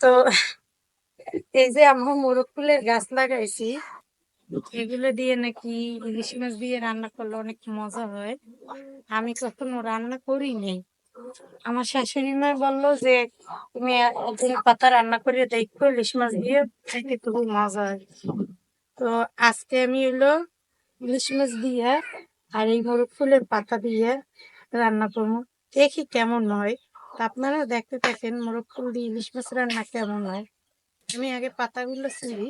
তো এই যে মোরগ ফুলের গাছ লাগাইছি, এগুলো দিয়ে নাকি ইলিশ মাছ দিয়ে রান্না করলে অনেক মজা হয়। আমি কখনো রান্না করি নাই আমার শাশুড়ি মা বলল যে, তুমি পাতা রান্না করে দেখো, ইলিশ মাছ দিয়ে খুবই মজা হয়। তো আজকে আমি হলো ইলিশ মাছ দিয়ে আর এই মোরগ ফুলের পাতা দিয়ে রান্না করব। দেখি কেমন হয়। তা আপনারা দেখতে থাকেন মোরগ ফুল দিয়ে ইলিশ মাছ রান্না কেমন হয়। আমি আগে পাতাগুলো ছিলি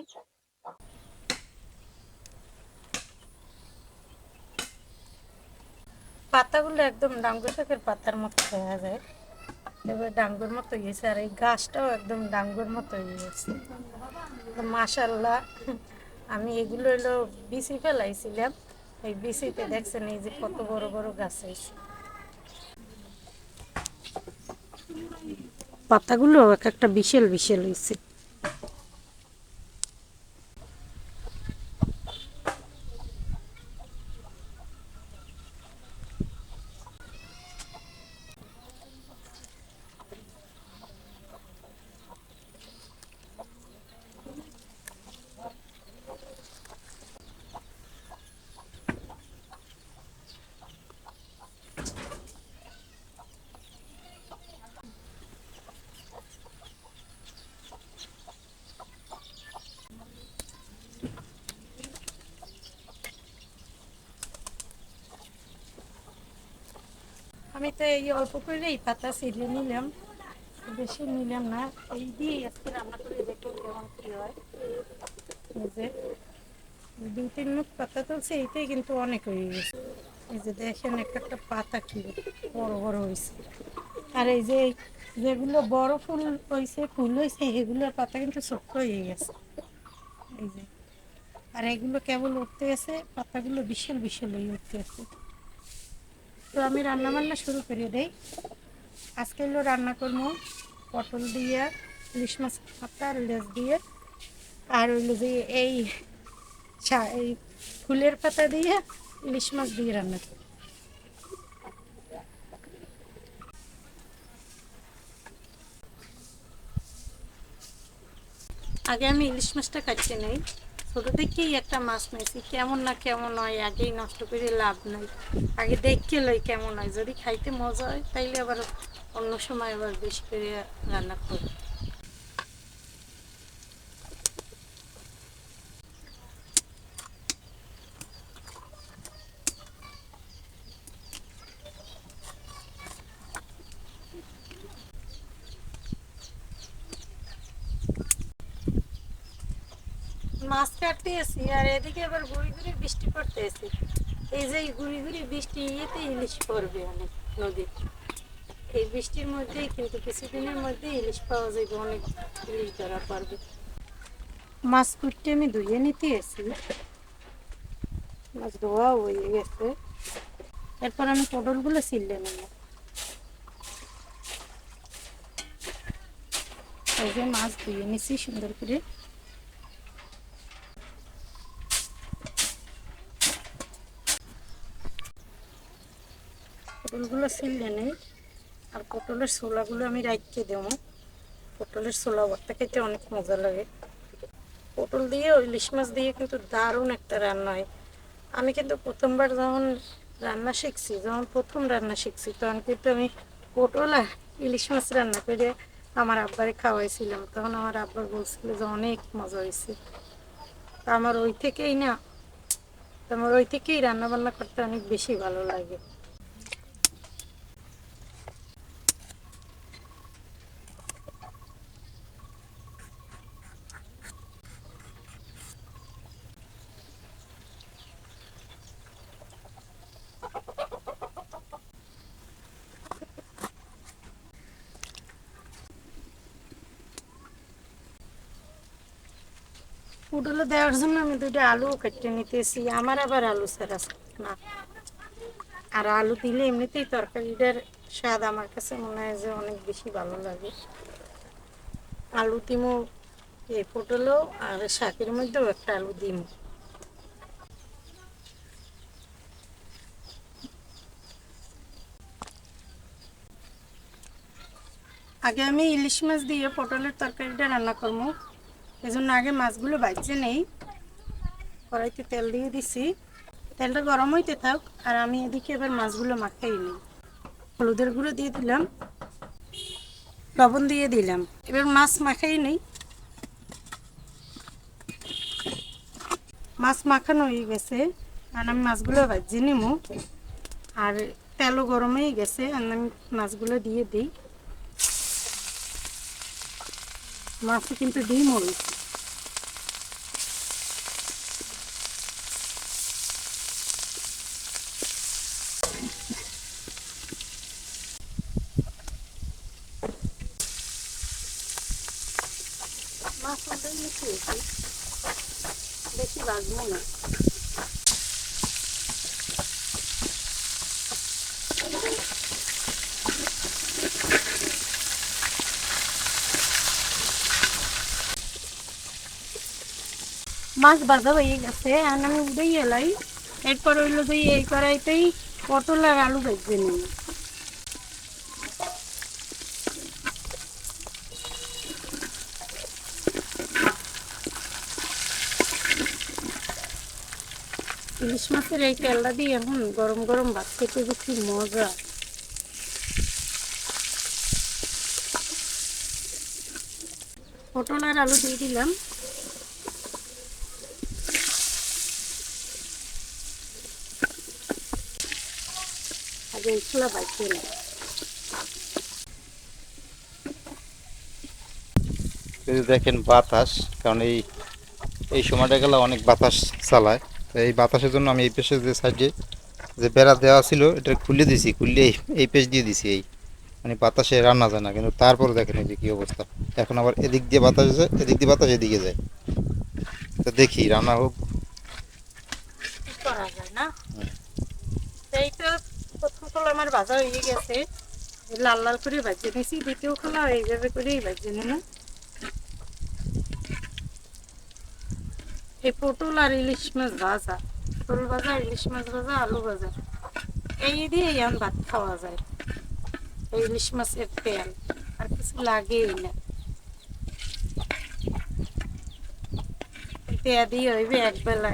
পাতাগুলো একদম ডাঙ্গুর শাকের পাতার মতো দেখা যায়। এবার ডাঙ্গুর মতো গেছে আর এই গাছটাও একদম ডাঙ্গুর মতো গেছে। মাশাল্লাহ আমি এগুলো হলো বিসি ফেলাইছিলাম। এই বিসিতে দেখছেন এই যে কত বড় বড় গাছ হয়েছে। পাতাগুলো এক একটা বিশাল বিশাল হয়েছে। আমি তো এই অল্প করে এই পাতা ছিঁড়ে নিলাম। বেশি নিলাম না। এই দিয়ে আজকে রান্না করে দেখো কেমন কি হয়। এই যে, দুই, তিন মুখ পাতা তুলছে, এইটাই কিন্তু অনেক হয়ে গেছে। এই যে দেখেন একটা একটা পাতা কি বড় বড় হয়েছে। আর এই যে যেগুলো বড় ফুল হয়েছে ফুল হয়েছে, এগুলোর পাতা কিন্তু ছোট্ট হয়ে গেছে। এই যে, আর এগুলো কেবল উঠতে গেছে, পাতাগুলো বিশাল বিশাল হয়ে উঠতে গেছে। তো আমি রান্না বান্না শুরু করে দেই। আজকে হলো রান্না করব পটল দিয়ে, ইলিশ মাছ পাতা আর লেজ দিয়ে, আর হইল যে এই এই ফুলের পাতা দিয়ে ইলিশ মাছ দিয়ে রান্না করব। আগে আমি ইলিশ মাছটা কাটতে নেই। ছোট থেকেই একটা মাছ নিয়েছি। কেমন না কেমন হয়, আগেই নষ্ট করে লাভ নাই। আগে দেখে লই কেমন হয়। যদি খাইতে মজা হয়, তাইলে আবার অন্য সময় আবার বেশি করে রান্না করব মাছ কাটতে এসি আর এদিকে আবার গুড়ি গুড়ি বৃষ্টি পড়তে এসি এই যে গুড়ি গুড়ি বৃষ্টি ইয়েতে ইলিশ পড়বে অনেক নদীতে এই বৃষ্টির মধ্যেই কিন্তু কিছুদিনের মধ্যে ইলিশ পাওয়া যাবে, অনেক ইলিশ ধরা পারবে মাছ কুটতে আমি ধুয়ে নিতে এসি মাছ ধোয়া হয়ে গেছে। এরপর আমি পটলগুলো ছিললে নেব। এই যে মাছ ধুয়ে নিছি সুন্দর করে। পটলগুলো ছিললে নেই, আর পটলের ছোলাগুলো আমি রাখতে দেবো। পটলের ছোলা ভর্তা খেতে অনেক মজা লাগে। পটল দিয়ে ওই ইলিশ মাছ দিয়ে কিন্তু দারুণ একটা রান্না হয়। আমি কিন্তু প্রথমবার যখন রান্না শিখছি, যখন প্রথম রান্না শিখছি, তখন কিন্তু আমি পটল আর ইলিশ মাছ রান্না করে আমার আব্বারে খাওয়াইছিলাম। তখন আমার আব্বা বলছিল যে অনেক মজা হয়েছে তা আমার ওই থেকেই না, আমার ওই থেকেই রান্না বান্না করতে অনেক বেশি ভালো লাগে। পুটলে দেওয়ার জন্য আমি দুইটা আলু কেটে নিতেছি। আমার আবার আলু ছাড়া না। আর আলু দিলে এমনিতেই তরকারিটার স্বাদ আমার কাছে মনে হয় যে অনেক বেশি ভালো লাগে। আলু দিমও এ পটলও আর শাকের মধ্যেও একটা আলু দিম। আগে আমি ইলিশ মাছ দিয়ে পটলের তরকারিটা রান্না করব এই জন্য আগে মাছগুলো বাজছে নেই। কড়াইতে তেল দিয়ে দিছি। তেলটা গরম হইতে থাক, আর আমি এদিকে এবার মাছগুলো মাখাই নিই। হলুদের গুঁড়ো দিয়ে দিলাম। লবণ দিয়ে দিলাম। এবার মাছ মাখাই নেই। মাছ মাখানো হয়ে গেছে, আর আমি মাছগুলো ভাজি নিমু। আর তেলও গরম হয়ে গেছে, আর আমি মাছগুলো দিয়ে দিই। মাছে কিন্তু ডিম হয়েছে মাছ ওটাই বেশি বাজবো না। মাছ ভাজা হয়ে গেছে আর আমি উঠেই এলাই। এরপর হইল যে এই কড়াইতেই পটল আর আলু ভেজে নিই। ইলিশ মাছের এই তেলটা দিয়ে এখন গরম গরম ভাত খেতে কি মজা। পটল আর আলু দিয়ে দিলাম। আগে বাঁচিয়ে দেখেন বাতাস, কারণ এই এই সময়টা গেলে অনেক বাতাস চালায়। এই বাতাসের জন্য আমি এই পেশে যে সাইডে যে বেড়া দেওয়া ছিল, এটা খুলে দিছি খুললে এই- পেশ দিয়ে দিছি এই। মানে বাতাসে রান্না যায় না, কিন্তু তারপর দেখেন এই যে কী অবস্থা। এখন আবার এদিক দিয়ে বাতাস যায় এদিক দিয়ে বাতাস এদিকে যায়। তো দেখি, রান্না হোক। না? আমার হয়ে গেছে। লাল লাল করে ভাজিয়ে দ্বিতীয় করেই ভাজিয়ে নিলাম এই পটল আর ইলিশ মাছ ভাজা, পটল ভাজা, ইলিশ মাছ ভাজা, আলু ভাজা। এই দিয়ে এখন ভাত খাওয়া যায়। এই ইলিশ মাছের তেল, আর কিছু লাগেই না। তেয়া দিয়ে হইবে একবেলা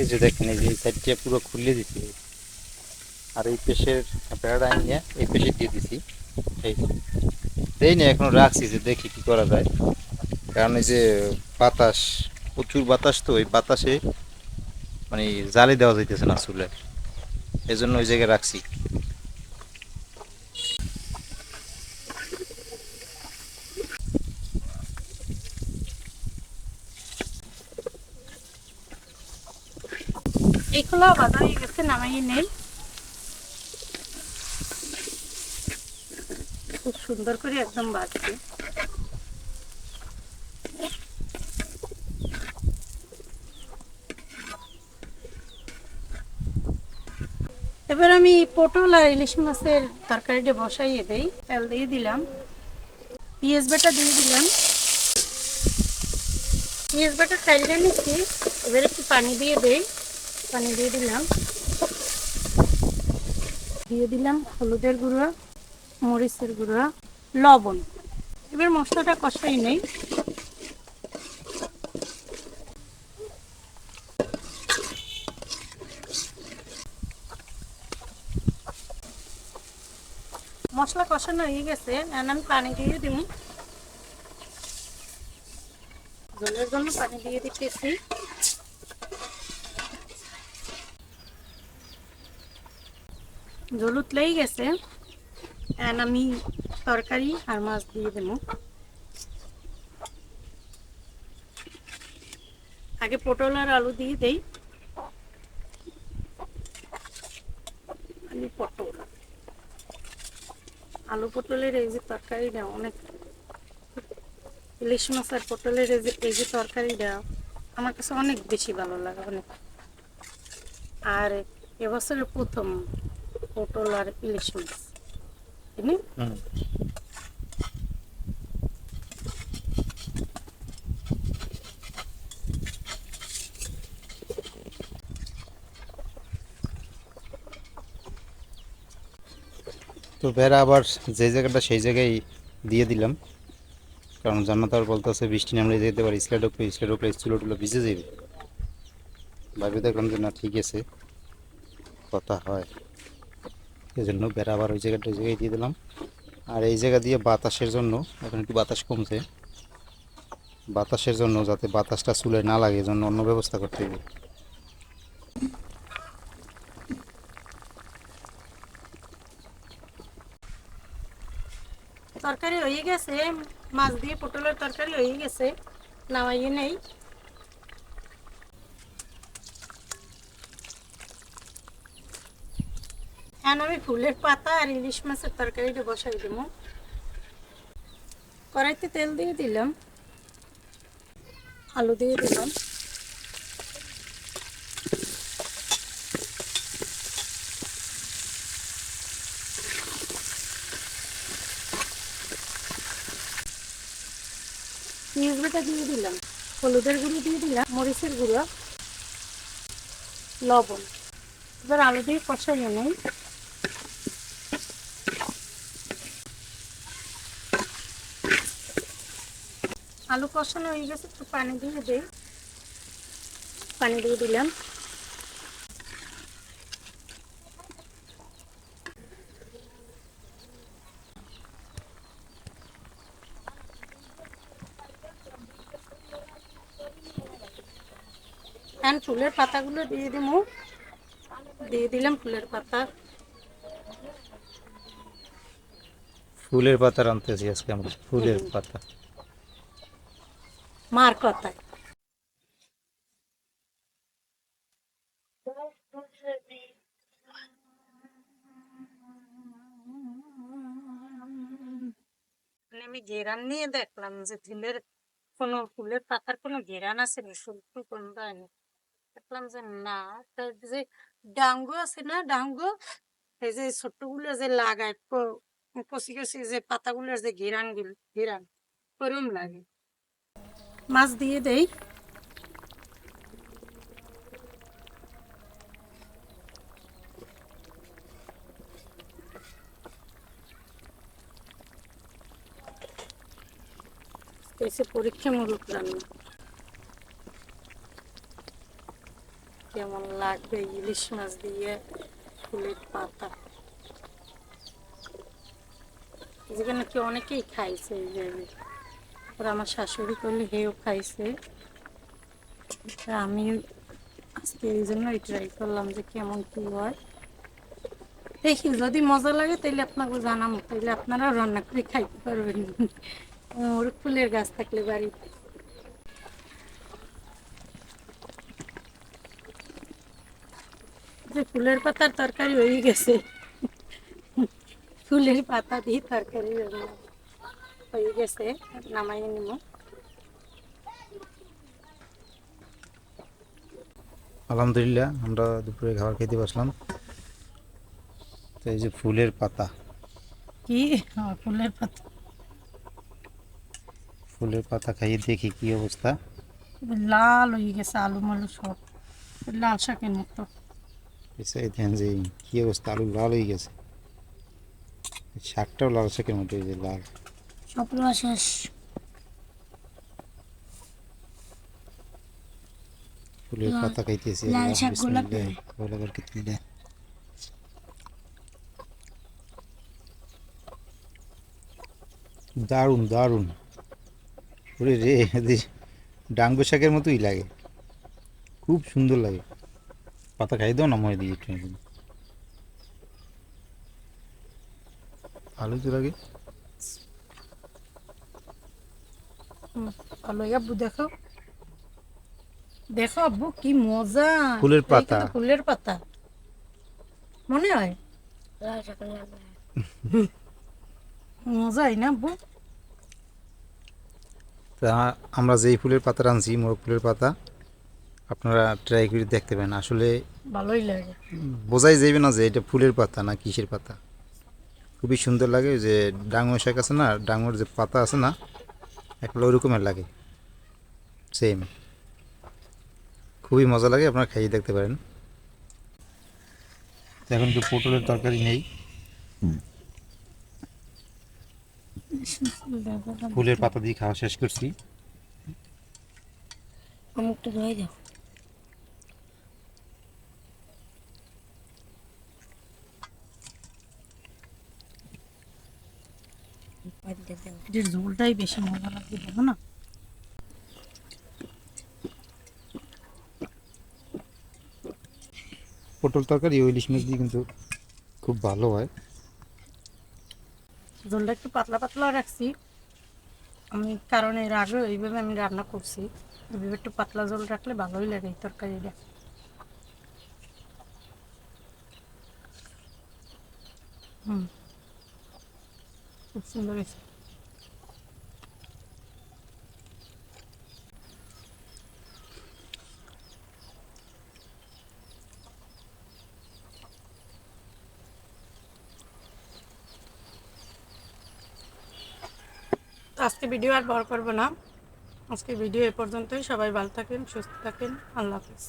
এই যে দেখেন, এই যে সাইডটা পুরো খুলে দিছি। আর এই পেশের বেড়াটা নিয়ে এই পেশে দিয়ে দিছি। এই। দেই না এখন রাখছি যে দেখি কি করা যায়। কারণ এই যে বাতাস, প্রচুর বাতাস তো, ওই বাতাসে মানে জালে দেওয়া যাইতেছে না চুলে এই জন্য ওই জায়গায় রাখছি। হয়ে গেছে নামাই নেই খুব সুন্দর করে একদম বাজছে এবার আমি পটল আর ইলিশ মাছের তরকারিটা বসাইয়ে দেই। তেল দিয়ে দিলাম। পেঁয়াজ বাটা দিয়ে দিলাম। পেঁয়াজ বাটা খাইলে নিচ্ছি এবার একটু পানি দিয়ে দেই। পানি দিয়ে দিলাম। দিয়ে দিলাম হলুদের গুঁড়ো, মরিচের গুঁড়ো, লবণ। এবার মশলাটা কষাই নেই। মশলা কষানো হয়ে গেছে আমি পানি দিয়ে দিব। জলের জন্য পানি দিয়ে দিতেছি। জল উতলেই গেছে। এখন আমি তরকারি আর মাছ দিয়ে দেবো। আগে পটল আর আলু দিয়ে দেই। আলু পটল। আলু পটলের এই যে তরকারিটা, অনেক ইলিশ মাছ আর পটলের এই যে এই যে তরকারিটা, আমার কাছে অনেক বেশি ভালো লাগে, অনেক। আর এবছরের প্রথম পটল আর ইলিশ মাছ। না তো বেড়া আবার যে জায়গাটা সেই জায়গায় দিয়ে দিলাম। কারণ জান্নাত আর বলতেছে বৃষ্টি নামলে যেতে পারি স্লেট উপরে স্লেট উপরে চুলো টুলো ভিজে যাবে ভাবি দেখলাম যে না ঠিক আছে। কথা হয়। এই জন্য বেড়া আবার ওই জায়গাটা ওই জায়গায় দিয়ে দিলাম। আর এই জায়গা দিয়ে বাতাসের জন্য, এখন একটু বাতাস কমছে, বাতাসের জন্য যাতে বাতাসটা চুলে না লাগে জন্য অন্য ব্যবস্থা করতে হবে। তরকারি হয়ে গেছে, মাছ দিয়ে পটলের তরকারি হয়ে গেছে, নামাইয়ে নেই। এখন আমি ফুলের পাতা আর ইলিশ মাছের তরকারিটা বসাই দেবো। কড়াইতে তেল দিয়ে দিলাম। আলু দিয়ে দিলাম। পেঁয়াজটা দিয়ে দিলাম। হলুদের গুঁড়ো দিয়ে দিলাম, মরিচের গুঁড়ো, লবণ। এবার আলু দিয়ে কষাই নেই। আলু কষানো হয়ে গেছে, একটু পানি দিয়ে দিই। পানি দিয়ে দিলাম। এখন ফুলের পাতাগুলো দিয়ে দিব দিয়ে দিলাম ফুলের পাতা। ফুলের পাতা রাঁধতেছি আজকে আমরা, ফুলের পাতা। মার কথায়। মানে আমি ঘেরান নিয়ে দেখলাম যে ফুলের কোনো ফুলের পাতার কোনো ঘেরান আছে না শুল্ক হয়নি দেখলাম যে না যে ডাঙ্গু আছে না, ডাঙ্গু? এই যে ছোট্টগুলো যে লাগায় ক- কচি কচি যে পাতাগুলোর যে ঘেরানগুলো ঘেরান ওরম লাগে। মাছ দিয়ে দেই। এসে পরীক্ষামূলক রান্না। কেমন লাগবে ইলিশ মাছ দিয়ে ফুলের পাতা? যেখানে কি অনেকেই খাইছে এই জায়গায়? আর আমার শাশুড়ি করলে হেও খাইছে। আমি আজকে এই জন্যই ট্রাই করলাম যে কেমন কি হয়। দেখি, যদি মজা লাগে তাহলে আপনাকে জানাব তাহলে আপনারাও রান্না করে খাইতে পারবেন। ওর ফুলের গাছ থাকলে বাড়িতে। ফুলের পাতার তরকারি হয়ে গেছে। ফুলের পাতা দিয়ে তরকারি রান্না হয়ে গেছে নামাইয়ে নিব আলহামদুলিল্লাহ আমরা দুপুরে খাবার খেতে বসলাম। তো এই যে ফুলের পাতা। কি? হ্যাঁ, ফুলের পাতা। ফুলের পাতা খাইয়ে দেখি কি অবস্থা। লাল হয়ে গেছে আলু মালু সব। লাল শাকের মতো। এসে দেখেন যে কি অবস্থা আলু লাল হয়ে গেছে। শাকটাও লাল শাকের মতো এই যে লাল। সব শেষ। ফুলের পাতা খাইতেছি লাল শাক গোলাপি। দারুণ দারুণ। ওরে রে ডাঙ্গো শাকের মতোই লাগে। খুব সুন্দর লাগে। পাতা খাই দাও না ময় দিয়ে একটু। আলু তো লাগে। ভালো আব্বু দেখো। দেখো আব্বু কি মজা। ফুলের পাতা। ফুলের পাতা। মনে হয়? মজাই না আব্বু? তা আমরা যেই ফুলের পাতা রাঁধছি মোরগ ফুলের পাতা আপনারা ট্রাই করে দেখতে পারেন। আসলে ভালোই লাগে। বোঝাই যাবে না যে এটা ফুলের পাতা না কিসের পাতা। খুবই সুন্দর লাগে যে ডাঙর শাক আছে না ডাঙর যে পাতা আছে না একটা ওইরকমের লাগে। সেম খুবই মজা লাগে আপনারা খাইয়ে দেখতে পারেন। এখন তো পটলের তরকারি নেই। ফুলের পাতা দিয়ে খাওয়া শেষ করছি। দাও। এটার ঝোলটাই বেশি মজা লাগবে দেখো না? পটল তরকারি ওই ইলিশ মাছ দিয়ে কিন্তু খুব ভালো হয়। ঝোলটা একটু পাতলা পাতলা রাখছি। আমি কারণ এর আগে এইভাবে আমি রান্না করছি। এইভাবে একটু পাতলা ঝোল রাখলে ভালোই লাগে এই তরকারিটা। খুব তো আজকে ভিডিও আর বড় করব না। আজকে ভিডিও এ পর্যন্তই। সবাই ভালো থাকেন, সুস্থ থাকেন। আল্লাহ হাফিজ।